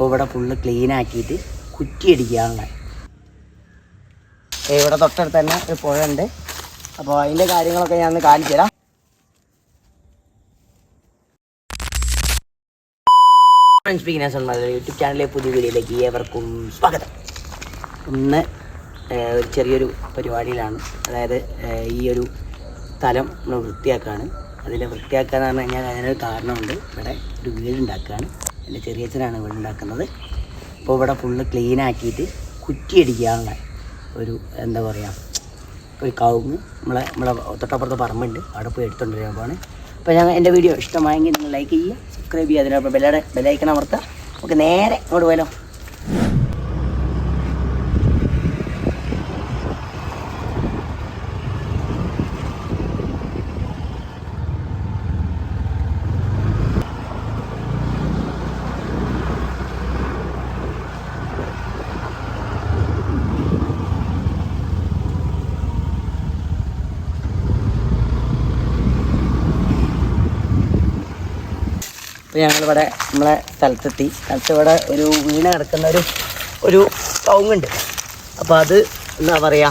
ഇപ്പോൾ ഇവിടെ full clean ആക്കിയിട്ട് കുറ്റിയടിക്കുകയാണ്. ഇവിടെ തൊട്ടടുത്ത് തന്നെ ഒരു പുഴ ഉണ്ട് അപ്പോൾ അതിന്റെ കാര്യങ്ങളൊക്കെ ഞാൻ ഒന്ന് കാണിച്ചു തരാം. യൂട്യൂബ് ചാനലിലെ പുതിയ വീഡിയോയിലേക്ക് ഏവർക്കും സ്വാഗതം. ഇന്ന് ഒരു ചെറിയൊരു പരിപാടിയിലാണ്. അതായത് ഈ ഒരു സ്ഥലം നമ്മൾ വൃത്തിയാക്കുകയാണ് അതിൽ വൃത്തിയാക്കുക എന്ന് പറഞ്ഞു കഴിഞ്ഞാൽ അതിനൊരു കാരണമുണ്ട്. ഇവിടെ ഒരു വീടുണ്ടാക്കുകയാണ് എന്റെ ചെറിയച്ഛനാണ് വീട് ഉണ്ടാക്കുന്നത്. അപ്പോൾ ഇവിടെ ഫുള്ള് ക്ലീൻ ആക്കിയിട്ട് കുറ്റിയടിക്കാനുള്ള ഒരു എന്താ പറയുക ഒരു കവുങ്ങ് നമ്മളെ നമ്മളെ തൊട്ടപ്പുറത്ത് പറമ്പുണ്ട്. അവിടെ പോയി എടുത്തുകൊണ്ട് വരാൻ പോവാണ്. അപ്പോൾ ഞാൻ എന്റെ വീഡിയോ ഇഷ്ടമായെങ്കിൽ നിങ്ങൾ ലൈക്ക് ചെയ്യുക സബ്സ്ക്രൈബ് ചെയ്യുക. അതിനൊപ്പം ബെല്ലയുടെ ബെല്ലൈക്കൺ അമർത്തുക. നമുക്ക് നേരെ അങ്ങോട്ട് പോയാലോ? അപ്പോൾ ഞങ്ങളിവിടെ നമ്മളെ സ്ഥലത്തെത്തി. സ്ഥലത്ത് ഇവിടെ ഒരു വീണ കിടക്കുന്ന ഒരു ഒരു കവുങ്ങുണ്ട്. അപ്പോൾ അത് എന്താ പറയുക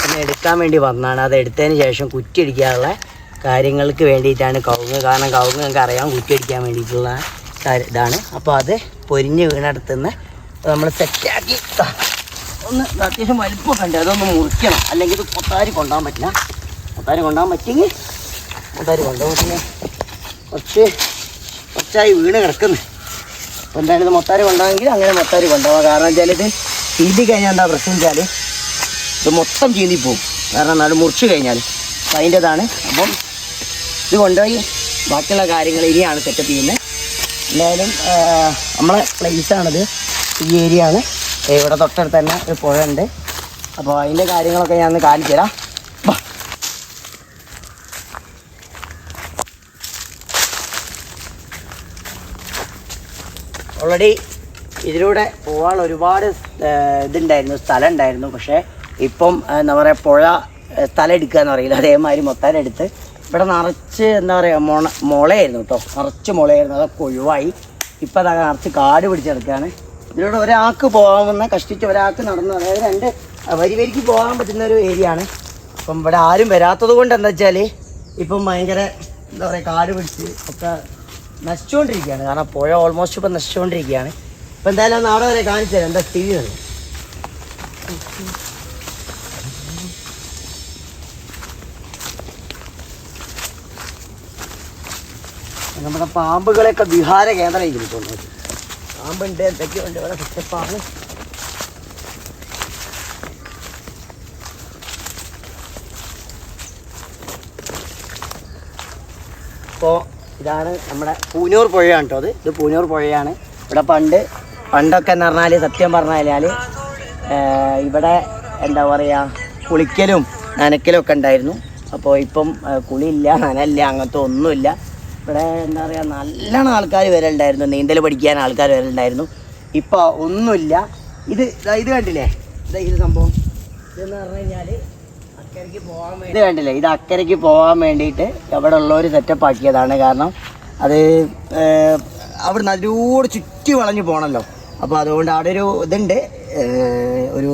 ഒന്ന് എടുക്കാൻ വേണ്ടി വന്നതാണ്. അത് എടുത്തതിന് ശേഷം കുറ്റിയടിക്കാനുള്ള കാര്യങ്ങൾക്ക് വേണ്ടിയിട്ടാണ് കവുങ്ങ്. കാരണം കവുങ്ങ് ഞങ്ങൾക്ക് അറിയാം കുറ്റിയടിക്കാൻ വേണ്ടിയിട്ടുള്ള ഇതാണ്. അപ്പോൾ അത് പൊരിഞ്ഞ് വീണെടുത്തുനിന്ന് നമ്മൾ സെറ്റാക്കി ഒന്ന് അത്യാവശ്യം വലിപ്പമൊക്കെ ഉണ്ട്. അതൊന്ന് മുറിക്കണം. അല്ലെങ്കിൽ ഇത് കൊത്താരി കൊണ്ടുപോകാൻ പറ്റില്ല. കൊത്താരി കൊണ്ടുപോകാൻ പറ്റിയെങ്കിൽ കൊത്താരി കൊണ്ടുപോകാൻ പറ്റില്ല കുറച്ച് കുറച്ചായി വീണ് കിടക്കുന്നത് അപ്പോൾ എന്തായാലും ഇത് മൊത്താരി കൊണ്ടാണെങ്കിൽ അങ്ങനെ മൊത്താരി കൊണ്ടുപോകാം. കാരണം വെച്ചാൽ ഇത് ചീന്തി കഴിഞ്ഞാൽ എന്താ പ്രശ്നം വെച്ചാൽ ഇത് മൊത്തം ചീന്തി പോകും കാരണം നാട് മുറിച്ച് കഴിഞ്ഞാൽ അതിന്റെതാണ്. അപ്പം ഇത് കൊണ്ടുപോയി. ബാക്കിയുള്ള കാര്യങ്ങൾ ഇനിയാണ് സെറ്റപ്പ് ചെയ്യുന്നത് എന്തായാലും നമ്മളെ പ്ലേസാണിത് ഈ ഏരിയ ആണ്. ഇവിടെ തൊട്ടടുത്ത് തന്നെ ഒരു പുഴ ഉണ്ട്. അപ്പോൾ അതിന്റെ കാര്യങ്ങളൊക്കെ ഞാൻ കാണിച്ചു തരാം. ഓൾറെഡി ഇതിലൂടെ പോകാൻ ഒരുപാട് ഇതുണ്ടായിരുന്നു സ്ഥലം ഉണ്ടായിരുന്നു പക്ഷേ ഇപ്പം എന്താ പറയുക പുഴ സ്ഥലം എടുക്കുക എന്ന് പറയില്ല. അതേമാതിരി മൊത്തം എടുത്ത് ഇവിടെ നിറച്ച് എന്താ പറയുക മുള മുളയായിരുന്നു കേട്ടോ. നിറച്ച് മുളയായിരുന്നു. അതൊക്കെ ഒഴിവായി. ഇപ്പം അതാ നിറച്ച് കാട് പിടിച്ചെടുക്കുകയാണ് ഇതിലൂടെ ഒരാൾക്ക് പോകാമെന്ന് കഷ്ടിച്ച് ഒരാൾക്ക് നടന്നു അതായത് രണ്ട് വരി വരിക്ക് പോകാൻ പറ്റുന്ന ഒരു ഏരിയ ആണ്. അപ്പം ഇവിടെ ആരും വരാത്തത് കൊണ്ട് എന്താ വെച്ചാൽ ഇപ്പം ഭയങ്കര എന്താ പറയുക കാട് പിടിച്ച് ഒക്കെ നശിച്ചുകൊണ്ടിരിക്കുകയാണ്. കാരണം പുഴ ഓൾമോസ്റ്റ് ഇപ്പം നശിച്ചുകൊണ്ടിരിക്കുകയാണ്. ഇപ്പം എന്തായാലും നാളെ വരെ കാണിച്ചു തരാം. എന്താ സ്ഥിതി തന്നെ നമ്മുടെ പാമ്പുകളെയൊക്കെ വിഹാര കേന്ദ്രമായിരിക്കും തോന്നുന്നത് പാമ്പുണ്ട് എന്തൊക്കെയുണ്ട് ഇവിടെ? സെറ്റപ്പാണ് ഇപ്പോൾ ഇതാണ് നമ്മുടെ പൂനൂർ പുഴയാണ് കേട്ടോ അത്. ഇത് പൂനൂർ പുഴയാണ്. ഇവിടെ പണ്ട് പണ്ടൊക്കെ എന്ന് പറഞ്ഞാൽ സത്യം പറഞ്ഞാൽ ഇവിടെ എന്താ പറയുക കുളിക്കലും നനയ്ക്കലും ഒക്കെ ഉണ്ടായിരുന്നു. അപ്പോൾ ഇപ്പം കുളിയില്ല നനയില്ല അങ്ങനത്തെ ഒന്നുമില്ല. ഇവിടെ എന്താ പറയുക നല്ലോണം ആൾക്കാർ വരലുണ്ടായിരുന്നു. നീന്തൽ പഠിക്കാൻ ആൾക്കാർ വരലുണ്ടായിരുന്നു. ഇപ്പോൾ ഒന്നുമില്ല. ഇത് ഇത് കണ്ടില്ലേ? ഇതാ ഇത് സംഭവം. ഇതെന്ന് പറഞ്ഞു കഴിഞ്ഞാൽ ഇത് കണ്ടില്ലേ? ഇത് അക്കരയ്ക്ക് പോകാൻ വേണ്ടിയിട്ട് അവിടെ ഉള്ളവർ സെറ്റപ്പ് ആക്കിയതാണ്. കാരണം അത് ഏർ, അവിടെ നല്ലൂടെ ചുറ്റി വളഞ്ഞു പോകണമല്ലോ അപ്പോൾ അതുകൊണ്ട് അവിടെ ഒരു ഇതുണ്ട്. ഒരു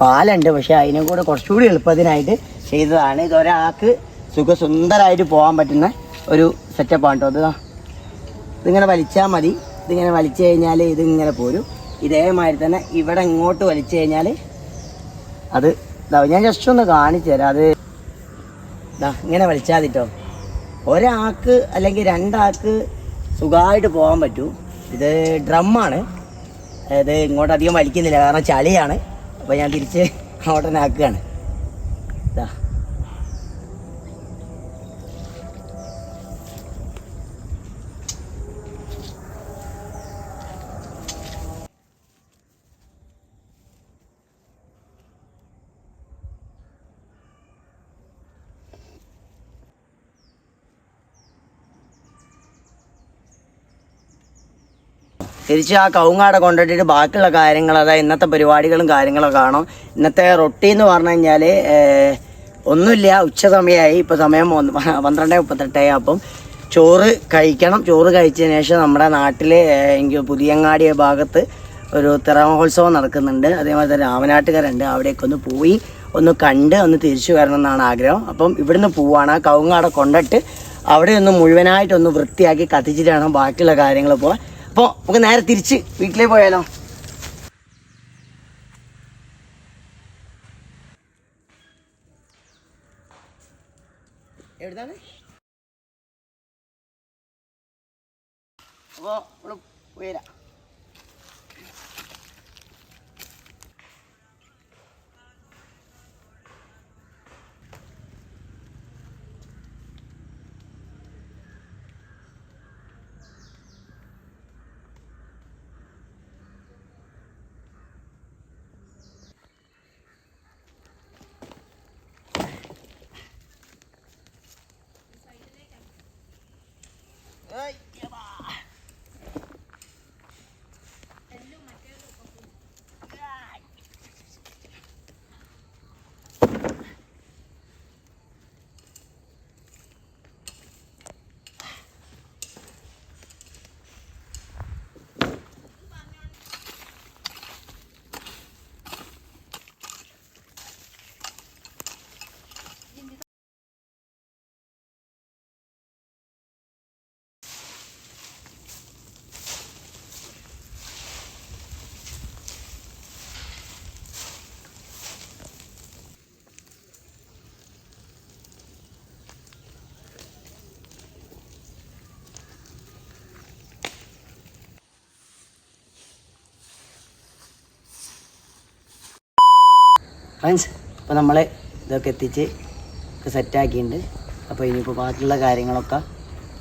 പാലുണ്ട്. പക്ഷേ അതിനും കൂടെ കുറച്ചുകൂടി എളുപ്പത്തിനായിട്ട് ചെയ്തതാണ്. ഇത് ഒരാൾക്ക് സുഖസുന്ദരമായിട്ട് പോകാൻ പറ്റുന്ന ഒരു സെറ്റപ്പാണ് കേട്ടോ അത് ഇതിങ്ങനെ വലിച്ചാൽ മതി. ഇതിങ്ങനെ വലിച്ചു കഴിഞ്ഞാൽ ഇതിങ്ങനെ പോരും. ഇതേമാതിരി തന്നെ ഇവിടെ ഇങ്ങോട്ട് വലിച്ചു കഴിഞ്ഞാൽ അത് ഞാൻ ജസ്റ്റ് ഒന്ന് കാണിച്ചു തരാം. അത് ഇങ്ങനെ വലിച്ചാൽ ഒരാൾക്ക് അല്ലെങ്കിൽ രണ്ടാൾക്ക് സുഖമായിട്ട് പോകാൻ പറ്റൂ. ഇത് ഡ്രമ്മാണ്. അതായത് ഇങ്ങോട്ട് അധികം വലിക്കുന്നില്ല. കാരണം ചളിയാണ്. അപ്പോൾ ഞാൻ തിരിച്ച് അങ്ങോട്ടനാക്കുകയാണ് തിരിച്ച് ആ കൗങ്ങാടെ കൊണ്ടിട്ടിട്ട് ബാക്കിയുള്ള കാര്യങ്ങൾ അതായത് ഇന്നത്തെ പരിപാടികളും കാര്യങ്ങളൊക്കെ കാണും. ഇന്നത്തെ റൊട്ടി എന്ന് പറഞ്ഞു കഴിഞ്ഞാൽ ഒന്നുമില്ല ഉച്ച സമയമായി. ഇപ്പോൾ സമയം പന്ത്രണ്ട് മുപ്പത്തെട്ടായി അപ്പം ചോറ് കഴിക്കണം. ചോറ് കഴിച്ചതിന് ശേഷം നമ്മുടെ നാട്ടിൽ എനിക്ക് പുതിയങ്ങാടി ഭാഗത്ത് ഒരു തിറമഹോത്സവം നടക്കുന്നുണ്ട്. അതേപോലെ തന്നെ രാമനാട്ടുകാരുണ്ട് അവിടേക്ക് ഒന്ന് പോയി ഒന്ന് കണ്ട് ഒന്ന് തിരിച്ചു വരണം എന്നാണ് ആഗ്രഹം. അപ്പം ഇവിടുന്ന് പോവാണ്. കവുങ്ങാടെ കൊണ്ടിട്ട് അവിടെ ഒന്ന് മുഴുവനായിട്ടൊന്ന് വൃത്തിയാക്കി കത്തിച്ചിട്ടാണ് ബാക്കിയുള്ള കാര്യങ്ങൾ പോകാൻ അപ്പോൾ നമുക്ക് നേരെ തിരിച്ച് വീട്ടിലേക്ക് പോയാലോ? എവിടുന്നാണ്? അപ്പോൾ ഇവിടെ പോയിരാ ഫ്രണ്ട്സ് ഇപ്പോൾ നമ്മൾ ഇതൊക്കെ എത്തിച്ച് ഒക്കെ സെറ്റാക്കിയിട്ടുണ്ട് അപ്പോൾ ഇനിയിപ്പോൾ ബാക്കിയുള്ള കാര്യങ്ങളൊക്കെ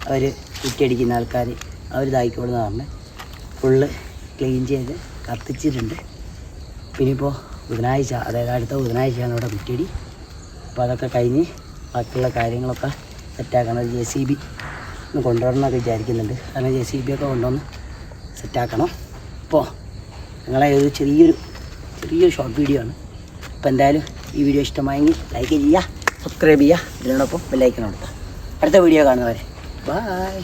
അവർ കുറ്റിയടിക്കുന്ന ആൾക്കാർ അവർ ഇതായിക്കോളെന്ന് പറഞ്ഞ് ഫുള്ള് ക്ലീൻ ചെയ്ത് കത്തിച്ചിട്ടുണ്ട്. പിന്നിപ്പോൾ ബുധനാഴ്ച അതായത് അടുത്ത ബുധനാഴ്ചയാണ് ഇവിടെ കുറ്റിയടി. അപ്പോൾ അതൊക്കെ കഴിഞ്ഞ് ബാക്കിയുള്ള കാര്യങ്ങളൊക്കെ സെറ്റാക്കണം ജെ സി ബി ഒന്ന് കൊണ്ടുവരണം എന്നൊക്കെ വിചാരിക്കുന്നുണ്ട്. കാരണം ജെ സി ബി ഒക്കെ കൊണ്ടുവന്ന് സെറ്റാക്കണം അപ്പോൾ നിങ്ങളെ ഒരു ചെറിയൊരു ചെറിയൊരു ഷോർട്ട് വീഡിയോ ആണ്. അപ്പോൾ എന്തായാലും ഈ വീഡിയോ ഇഷ്ടമായെങ്കിൽ ലൈക്ക് ചെയ്യുക സബ്സ്ക്രൈബ് ചെയ്യുക ഇതിനോടൊപ്പം ബെല്ലൈക്കൺ കൊടുത്താൽ അടുത്ത വീഡിയോ കാണുന്നവരെ. ബായ്